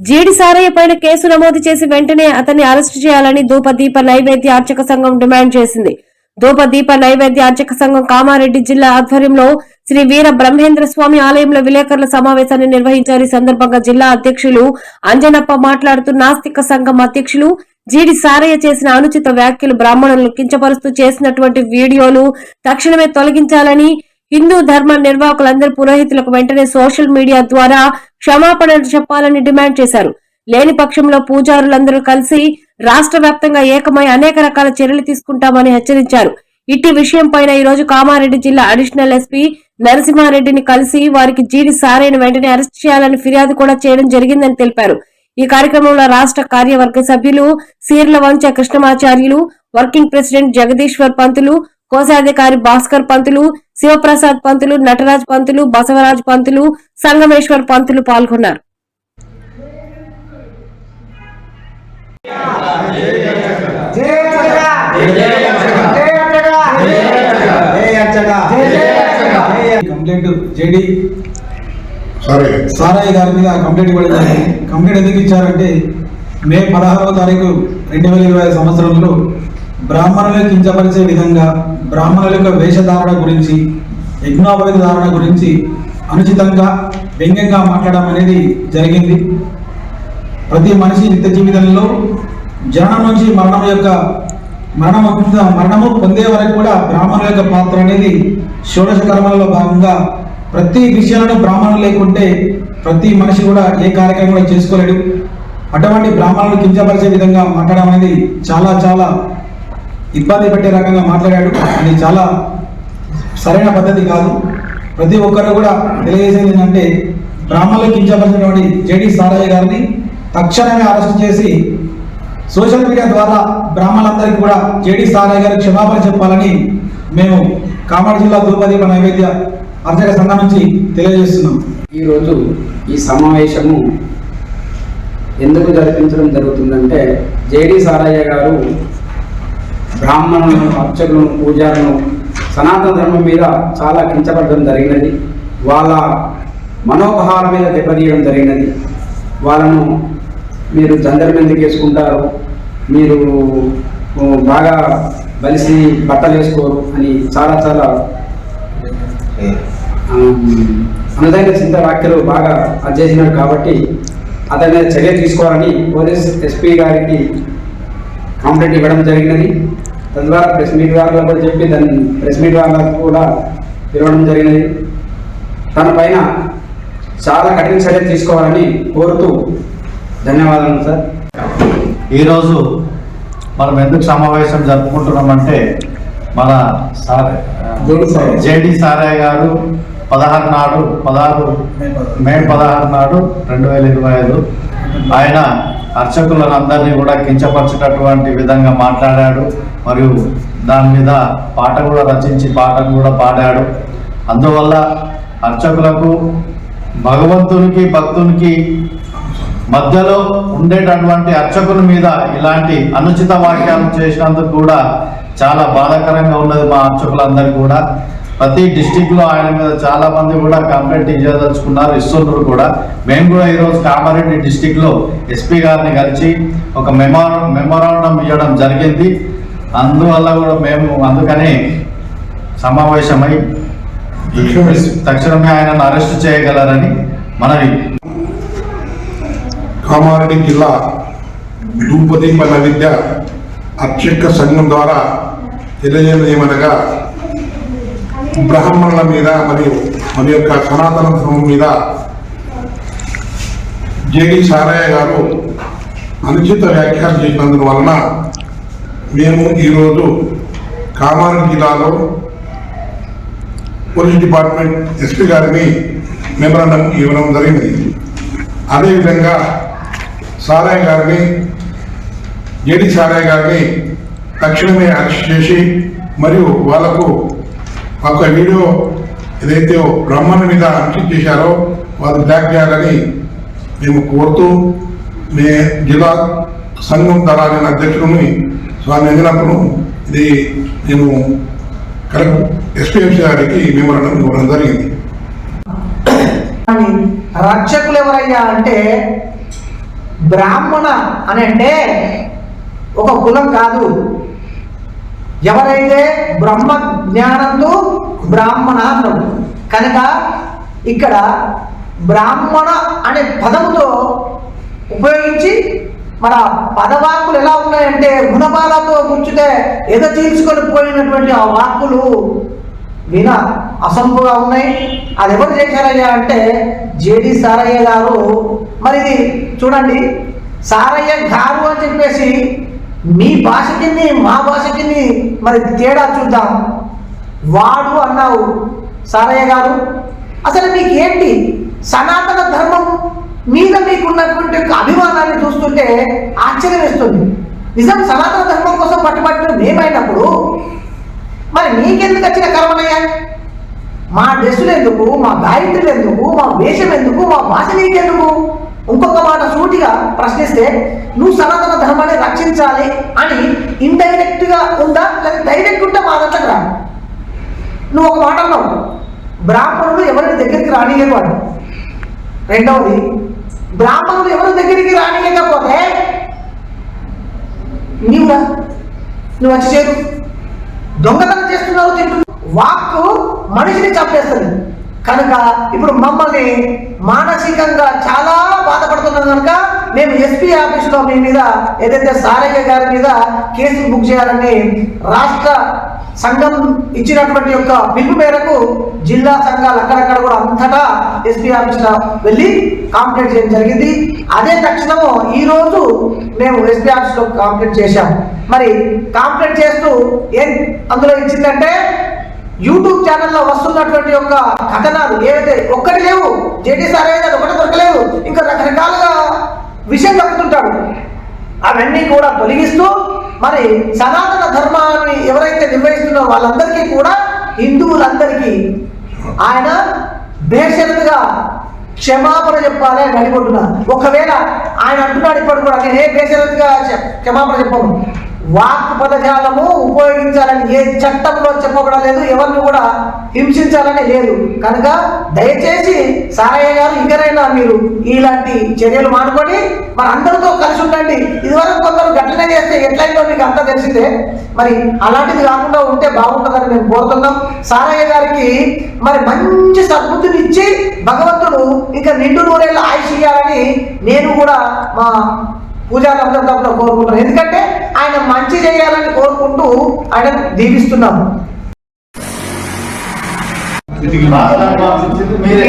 జీడి సారయ్య పైన కేసు నమోదు చేసి వెంటనే అతన్ని అరెస్టు చేయాలని ధూపదీప నైవేద్య అర్చక సంఘం డిమాండ్ చేసింది. ధూపదీప నైవేద్య అర్చక సంఘం కామారెడ్డి జిల్లా ఆధ్వర్యంలో శ్రీ వీర బ్రహ్మేంద్ర స్వామి ఆలయంలో విలేకరుల సమావేశాన్ని నిర్వహించారు. ఈ సందర్భంగా జిల్లా అధ్యక్షులు అంజనప్ప మాట్లాడుతూ నాస్తిక సంఘం అధ్యక్షులు జీడి సారయ్య చేసిన అనుచిత వ్యాఖ్యలు బ్రాహ్మణులను కించపరుస్తూ చేసినటువంటి వీడియోలు తక్షణమే తొలగించాలని హిందూ ధర్మ నిర్వాహకులందరూ పురోహితులకు వెంటనే సోషల్ మీడియా ద్వారా క్షమాపణలు చెప్పాలని డిమాండ్ చేశారు. లేని పక్షంలో పూజారులందరూ కలిసి రాష్ట్ర వ్యాప్తంగా ఏకమై అనేక రకాల చర్యలు తీసుకుంటామని హెచ్చరించారు. ఇట్టి విషయం పైన ఈ రోజు కామారెడ్డి జిల్లా అడిషనల్ ఎస్పీ నరసింహారెడ్డిని కలిసి వారికి జీడి సారైన వెంటనే అరెస్ట్ చేయాలని ఫిర్యాదు కూడా చేయడం జరిగిందని తెలిపారు. ఈ కార్యక్రమంలో రాష్ట్ర కార్యవర్గ సభ్యులు సీర్ల వంచ కృష్ణమాచార్యులు వర్కింగ్ ప్రెసిడెంట్ జగదీశ్వర్ పంతులు కోశాధికారి భాస్కర్ పంతులు శివప్రసాద్ పంతులు నటరాజ్ పంతులు బసవరాజ్ పంతులు సంగమేశ్వర్ పంతులు పాల్గొన్నారు. కంప్లైంట్ జేడి సరే. సారయ్య గారి మీద కంప్లైంట్ ఇవ్వడం కంప్లైంట్ ఎందుకు ఇచ్చారంటే మే పదహారవ తారీఖు రెండు వేల ఇరవై సంవత్సరంలో బ్రాహ్మణులను కించపరిచే విధంగా బ్రాహ్మణుల యొక్క వేషధారణ గురించి యజ్ఞోపవిత ధారణ గురించి అనుచితంగా వ్యంగ్యంగా మాట్లాడడం అనేది జరిగింది. ప్రతి మనిషి నిత్య జీవితంలో జననం నుంచి మరణం యొక్క మరణం మరణము పొందే వరకు కూడా బ్రాహ్మణుల యొక్క పాత్ర అనేది షోడశ కర్మలలో భాగంగా ప్రతి విషయాలను బ్రాహ్మణులు లేకుంటే ప్రతి మనిషి కూడా ఏ కార్యక్రమం కూడా చేసుకోలేడు. అటువంటి బ్రాహ్మణులు కించపరిచే విధంగా మాట్లాడడం అనేది చాలా చాలా ఇబ్బంది పెట్టే రకంగా మాట్లాడాడు. అది చాలా సరైన పద్ధతి కాదు. ప్రతి ఒక్కరు కూడా తెలియజేసేది ఏంటంటే బ్రాహ్మణులు కించపరిచినటువంటి జేడి సారయ్య గారిని తక్షణమే అరెస్ట్ చేసి సోషల్ మీడియా ద్వారా బ్రాహ్మణులందరికీ కూడా జేడి సారయ్య గారు క్షమాపణ చెప్పాలని మేము కామారెడ్డి జిల్లా దూపదీప నైవేద్య అర్చక సంఘం నుంచి తెలియజేస్తున్నాం. ఈరోజు ఈ సమావేశము ఎందుకు జరిపించడం జరుగుతుందంటే జేడి సారయ్య గారు బ్రాహ్మణులను అర్చకులను పూజారులను సనాతన ధర్మం మీద చాలా కించపడడం జరిగినది. వాళ్ళ మనోభావాల మీద దెబ్బతీయడం జరిగినది. వాళ్ళను మీరు జందరం ఎందుకు వేసుకుంటారు మీరు బాగా బలిసి బట్టలు వేసుకోరు అని చాలా చాలా అనుదైన చింత వ్యాఖ్యలు బాగా అది చేసినాడు కాబట్టి అతని మీద చర్య తీసుకోవాలని పోలీస్ ఎస్పీ గారికి కంప్లైంట్ ఇవ్వడం జరిగినది. తద్వారా ప్రెస్ మీట్ వాళ్ళకు కూడా చెప్పి దాన్ని ప్రెస్ మీట్ వాళ్ళకు కూడా ఇవ్వడం జరిగినది. తన పైన చాలా కఠిన చర్య తీసుకోవాలని కోరుతూ ధన్యవాదాలు సార్. ఈరోజు మనం ఎందుకు సమావేశం జరుపుకుంటున్నామంటే మన సార్ జేడి సారయ్య. గారు పదహారు నాడు పదహారు మే పదహారు నాడు రెండు వేల ఇరవై ఐదు. ఆయన అర్చకులందరినీ కూడా కించపరచేటటువంటి విధంగా మాట్లాడాడు మరియు దాని మీద పాట కూడా రచించి పాటను కూడా పాడాడు. అందువల్ల అర్చకులకు భగవంతునికి భక్తునికి మధ్యలో ఉండేటటువంటి అర్చకుని మీద ఇలాంటి అనుచిత వాక్యాలు చేసినందుకు కూడా చాలా బాధాకరంగా ఉన్నది మా అర్చకులందరికీ కూడా. ప్రతి డిస్టిక్లో ఆయన మీద చాలా మంది కూడా కంప్లైంట్ ఇవ్వదలుచుకున్నారు ఇస్తున్నారు కూడా. మేము కూడా ఈరోజు కామారెడ్డి డిస్టిక్లో ఎస్పీ గారిని కలిసి ఒక మెమోర మెమోరాండం ఇవ్వడం జరిగింది. అందువల్ల కూడా మేము అందుకని సమావేశమై తక్షణమే ఆయనను అరెస్ట్ చేయగలరని మనవి. కామారెడ్డి జిల్లా ధూపదీప విద్య అర్చక సంఘం ద్వారా తెలియజేయమనగా బ్రాహ్మణుల మీద మరియు మన యొక్క సనాతన ధర్మం మీద జేడి సారయ్య గారు అనుచిత వ్యాఖ్యలు చేసినందు వలన మేము ఈరోజు కామారెడ్డి జిల్లాలో పోలీస్ డిపార్ట్మెంట్ ఎస్పీ గారిని మెమరాండం ఇవ్వడం జరిగింది. అదేవిధంగా సారయ్య గారిని జేడి సారయ్య గారిని తక్షణమే అరెస్ట్ చేసి మరియు వాళ్ళకు ఒక వీడియో ఏదైతే బ్రహ్మణ మీద అరెస్ట్ చేశారో వాళ్ళు బ్లాక్ చేయాలని మేము కోరుతూ మే జిల్లా సంఘం దళాలైన అధ్యక్షుడిని స్వామి అందినప్పుడు ఇది నేను కలెక్టర్ ఎస్పీఎంసీ గారికి మెమోరాండం ఇవ్వడం జరిగింది. కానీ రక్షకులు ఎవరయ్యా అంటే బ్రాహ్మణ అని అంటే ఒక కులం కాదు. ఎవరైతే బ్రహ్మ జ్ఞానంతో బ్రాహ్మణ అన్నాడు కనుక ఇక్కడ బ్రాహ్మణ అనే పదముతో ఉపయోగించి మన పదవాక్కులు ఎలా ఉన్నాయంటే గుణపాలతో కూర్చుంటే ఎద చీల్చుకొని పోయినటువంటి ఆ వాక్కులు విన అసంపుగా ఉన్నాయి. అది ఎవరు చేశారయ్యా అంటే జేడి సారయ్య గారు. మరి ఇది చూడండి సారయ్య గారు అని చెప్పేసి మీ భాషకి మా భాషకిని మరి తేడా చూద్దాం. వాడు అన్నావు సారయ్య గారు అసలు మీకేంటి సనాతన ధర్మం మీద మీకున్నటువంటి ఒక అభిమానాన్ని చూస్తుంటే ఆశ్చర్యం వేస్తుంది నిజం సనాతన ధర్మం కోసం పట్టుబట్టిన మేమైనప్పుడు మరి నీకెందుకు వచ్చిన కర్మనయ్యా మా డ్రెస్సులు ఎందుకు మా గాయత్రులు ఎందుకు మా వేషం ఎందుకు మా భాష నీకెందుకు ఇంకొక ప్రశ్నిస్తే నువ్వు సనాతన ధర్మాన్ని రక్షించాలి అని ఇండైరెక్ట్గా ఉందా లేదా డైరెక్ట్ ఉంటే మా దగ్గర రా. నువ్వు ఒక మాట అన్నావు బ్రాహ్మణులు ఎవరి దగ్గరికి రానియరు అని రెండవది బ్రాహ్మణులు ఎవరి దగ్గరికి రానియకపోతే నీవురా నువ్వు వచ్చి చేరు. దొంగతనం చేస్తున్నావు తింటున్నారు వాక్కు మనిషిని చంపేస్తుంది. కనుక ఇప్పుడు మమ్మల్ని మానసికంగా చాలా మేము ఎస్పీ ఆఫీస్లో మీ మీద ఏదైతే సారయ్య గారి మీద కేసు బుక్ చేయాలని రాష్ట్ర సంఘం ఇచ్చినటువంటి యొక్క పిలుపు మేరకు జిల్లా సంఘాలు అక్కడక్కడ కూడా అంతటా ఎస్పీ ఆఫీస్లో వెళ్ళి కాంప్లైంట్ చేయడం జరిగింది. అదే తక్షణము ఈరోజు మేము ఎస్పీ ఆఫీసులో కాంప్లైంట్ చేశాం మరి కాంప్లైంట్ చేస్తూ ఏం అందులో ఇచ్చిందంటే యూట్యూబ్ ఛానల్లో వస్తున్నటువంటి యొక్క కథనాలు ఏవైతే ఒక్కటి లేవు జేడీ సార్ అయితే అది ఒకటి దొరకలేదు. అవన్నీ కూడా తొలగిస్తూ మరి సనాతన ధర్మాన్ని ఎవరైతే నిర్వహిస్తున్నారో వాళ్ళందరికీ కూడా హిందువులందరికీ ఆయన బేషరతుగా క్షమాపణ చెప్పాలి అని అడిగొట్టున్నా ఒకవేళ ఆయన అంటున్నాడు ఇప్పుడు కూడా నేను ఏ బేషరతుగా క్షమాపణ చెప్పను. వాక్ పదజాలము ఉపయోగించాలని ఏ చట్టంలో చెప్పకూడదు లేదు ఎవరిని కూడా హింసించాలని లేదు. కనుక దయచేసి సారయ్య గారు ఇకనైనా మీరు ఇలాంటి చర్యలు మానుకొని మరి అందరితో కలిసి ఉండండి. ఇదివరకు కొందరు ఘటన చేస్తే ఎట్లయిందో మీకు అంతా తెలిసిందే. మరి అలాంటిది కాకుండా ఉంటే బాగుంటుందని మేము కోరుతున్నాం. సారయ్య గారికి మరి మంచి సద్బుద్ధిని ఇచ్చి భగవంతుడు ఇంకా నిండు నూరేళ్ళ ఆయుష్ ఇయ్యాలని నేను కూడా మా పూజారులందరి తరపున కోరుకుంటున్నాను ఎందుకంటే ఆయన మంచి చేయాలని కోరుకుంటూ ఆయన దీవిస్తున్నాము. మీరే.